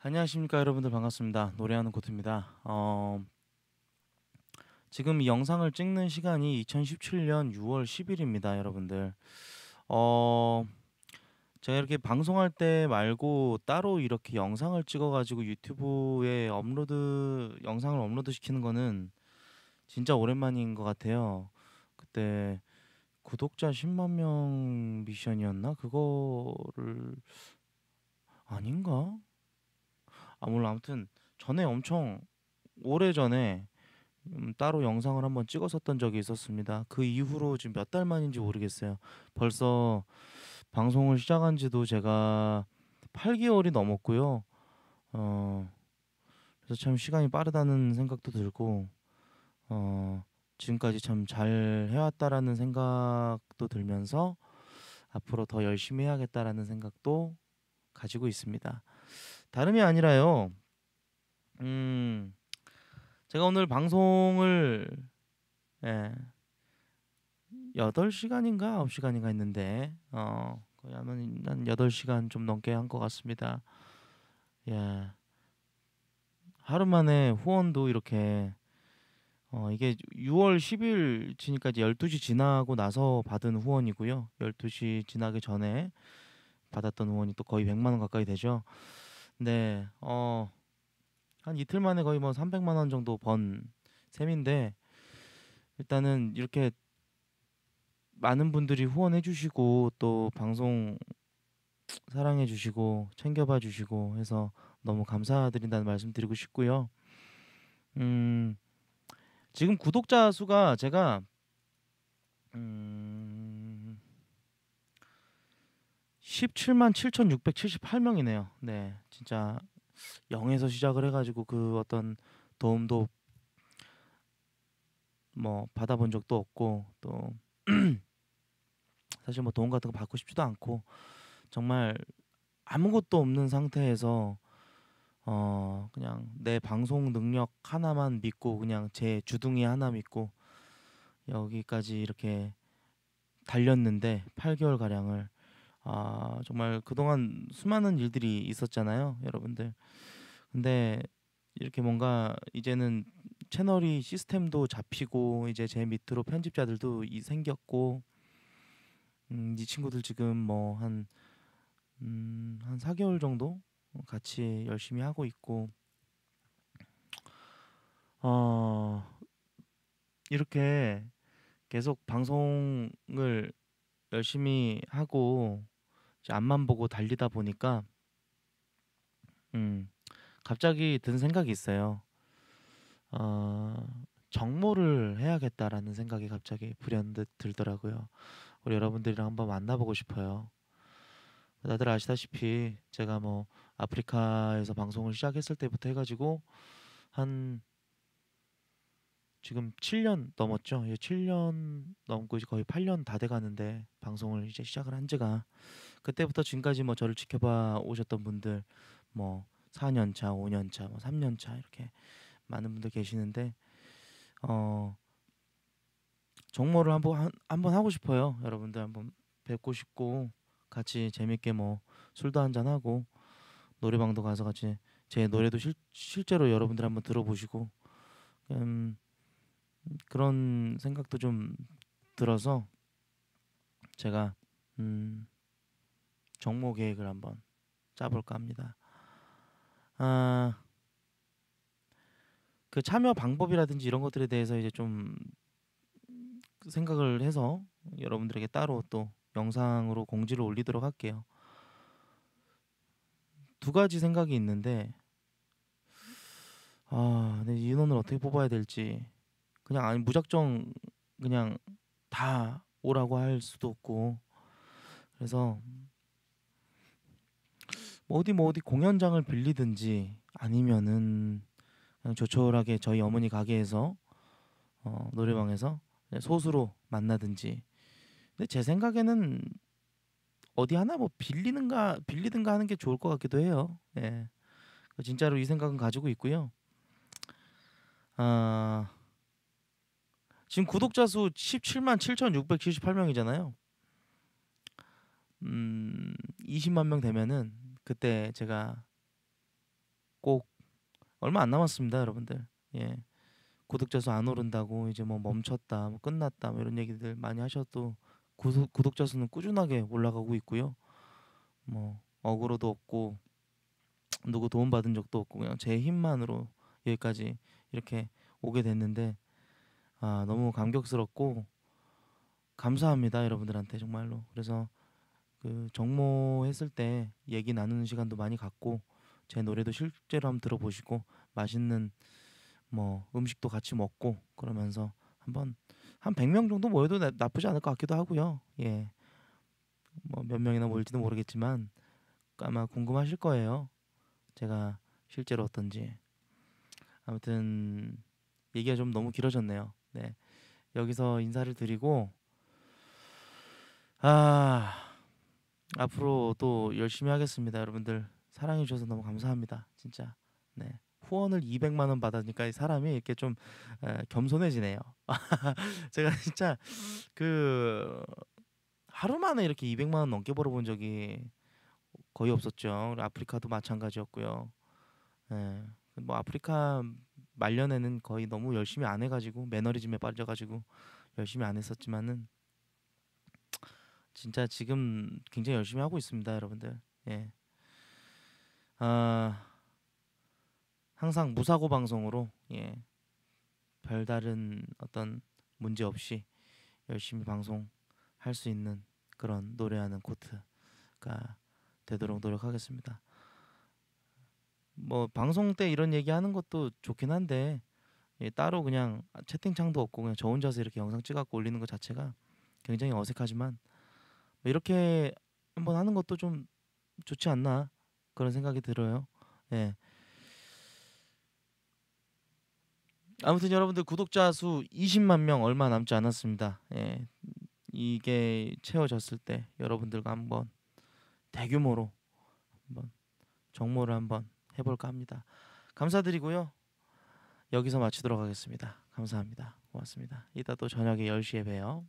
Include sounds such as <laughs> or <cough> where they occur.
안녕하십니까 여러분들 반갑습니다. 노래하는 고트입니다. 어, 지금 이 영상을 찍는 시간이 2017년 6월 10일입니다, 여러분들. 어, 제가 이렇게 방송할 때 말고 따로 이렇게 영상을 찍어가지고 유튜브에 업로드 영상을 업로드 시키는 거는 진짜 오랜만인 것 같아요. 그때 구독자 10만 명 미션이었나? 그거를 아닌가? 아 몰라 아무튼 전에 엄청 오래 전에 음, 따로 영상을 한번 찍었었던 적이 있었습니다. 그 이후로 지금 몇 달 만인지 모르겠어요. 벌써 방송을 시작한 지도 제가 8개월이 넘었고요. 어, 그래서 참 시간이 빠르다는 생각도 들고, 어, 지금까지 참 잘 해왔다라는 생각도 들면서 앞으로 더 열심히 해야겠다라는 생각도 가지고 있습니다. 다름이 아니라요. 음, 제가 오늘 방송을 예. 8시간인가 9시간인가 했는데 어, 거의 한, 한 8시간 좀 넘게 한 것 같습니다. 예. 하루 만에 후원도 이렇게 어, 이게 6월 10일 지니까 이제 12시 지나고 나서 받은 후원이고요. 12시 지나기 전에 받았던 후원이 또 거의 100만 원 가까이 되죠. 네. 어. 한 이틀 만에 거의 뭐 300만 원 정도 번 셈인데 일단은 이렇게 많은 분들이 후원해 주시고 또 방송 사랑해 주시고 챙겨봐 주시고 해서 너무 감사드린다는 말씀 드리고 싶고요. 음. 지금 구독자 수가 제가 음 17만 7,678명이네요. 네, 진짜 0에서 시작을 해가지고 그 어떤 도움도 뭐 받아본 적도 없고 또 <clears throat> 사실 뭐 도움 같은 거 받고 싶지도 않고 정말 아무것도 없는 상태에서 어 그냥 내 방송 능력 하나만 믿고 그냥 제 주둥이 하나 믿고 여기까지 이렇게 달렸는데 8개월 가량을 아 정말 그동안 수많은 일들이 있었잖아요, 여러분들. 근데 이렇게 뭔가 이제는 채널이 시스템도 잡히고 이제 제 밑으로 편집자들도 이 생겼고 음, 이 친구들 지금 뭐한 음, 한 4개월 정도 같이 열심히 하고 있고 어 이렇게 계속 방송을 열심히 하고 앞만 보고 달리다 보니까 음 갑자기 든 생각이 있어요. 어 정모를 해야겠다라는 생각이 갑자기 불현듯 들더라고요. 우리 여러분들이랑 한번 만나보고 싶어요. 다들 아시다시피 제가 뭐 아프리카에서 방송을 시작했을 때부터 해가지고 한 지금 7년 넘었죠. 예, 7년 넘고 이제 거의 8년 다 돼가는데 방송을 이제 시작을 한 지가 그때부터 지금까지 뭐 저를 지켜봐 오셨던 분들 뭐 4년 차, 5년 차, 뭐 3년 차 이렇게 많은 분들 계시는데 어 정모를 한번 한, 한번 하고 싶어요. 여러분들 한번 뵙고 싶고 같이 재밌게 뭐 술도 한잔 하고 노래방도 가서 같이 제 노래도 실, 실제로 여러분들 한번 들어보시고 음, 그런 생각도 좀 들어서 제가 음, 정모 계획을 한번 짜볼까 합니다. 아, 그 참여 방법이라든지 이런 것들에 대해서 이제 좀 생각을 해서 여러분들에게 따로 또 영상으로 공지를 올리도록 할게요. 두 가지 생각이 있는데 아, 내 인원을 어떻게 뽑아야 될지 그냥 아니 무작정 그냥 다 오라고 할 수도 없고 그래서 뭐 어디 뭐 어디 공연장을 빌리든지 아니면은 그냥 조촐하게 저희 어머니 가게에서 어, 노래방에서 소수로 만나든지 근데 제 생각에는 어디 하나 뭐 빌리는가 빌리든가 하는 게 좋을 것 같기도 해요. 예. 진짜로 이 생각은 가지고 있고요. 아 지금 구독자 수 17만 7,678명이잖아요. 음, 20만 명 되면은 그때 제가 꼭 얼마 안 남았습니다, 여러분들. 예. 구독자 수 안 오른다고 이제 뭐 멈췄다, 뭐 끝났다, 뭐 이런 얘기들 많이 하셔도 구독, 구독자 수는 꾸준하게 올라가고 있고요. 뭐 어그로도 없고 누구 도움 받은 적도 없고 그냥 제 힘만으로 여기까지 이렇게 오게 됐는데 아 너무 감격스럽고 감사합니다 여러분들한테 정말로 그래서 그 정모 했을 때 얘기 나누는 시간도 많이 갖고 제 노래도 실제로 한번 들어보시고 맛있는 뭐 음식도 같이 먹고 그러면서 한번 한 100명 정도 모여도 나, 나쁘지 않을 것 같기도 하고요. 예. 뭐 몇 명이나 모일지도 모르겠지만 아마 궁금하실 거예요. 제가 실제로 어떤지. 아무튼 얘기가 좀 너무 길어졌네요. 네. 여기서 인사를 드리고 아 앞으로 또 열심히 하겠습니다. 여러분들 사랑해 주셔서 너무 감사합니다. 진짜. 네. 후원을 200만 원 받으니까 사람이 이렇게 좀 에, 겸손해지네요. <laughs> 제가 진짜 그 하루 만에 이렇게 200만 원 넘게 벌어본 적이 거의 없었죠. 아프리카도 마찬가지였고요. 예. 뭐 아프리카 말년에는 거의 너무 열심히 안 해가지고 매너리즘에 빠져가지고 열심히 안 했었지만은 진짜 지금 굉장히 열심히 하고 있습니다, 여러분들. 예. 아 항상 무사고 방송으로 예. 별다른 어떤 문제 없이 열심히 방송 할 수 있는 그런 노래하는 코트가 되도록 노력하겠습니다. 뭐 방송 때 이런 얘기하는 것도 좋긴 한데 예, 따로 그냥 채팅창도 없고 그냥 저 혼자서 이렇게 영상 찍어갖고 올리는 것 자체가 굉장히 어색하지만 뭐 이렇게 한번 하는 것도 좀 좋지 않나 그런 생각이 들어요. 예. 아무튼 여러분들 구독자 수 20만 명 얼마 남지 않았습니다. 예. 이게 채워졌을 때 여러분들과 한번 대규모로 한번 정모를 한번 해볼까 합니다. 감사드리고요. 여기서 마치도록 하겠습니다. 감사합니다. 고맙습니다. 이따 또 저녁에 10시에 봬요.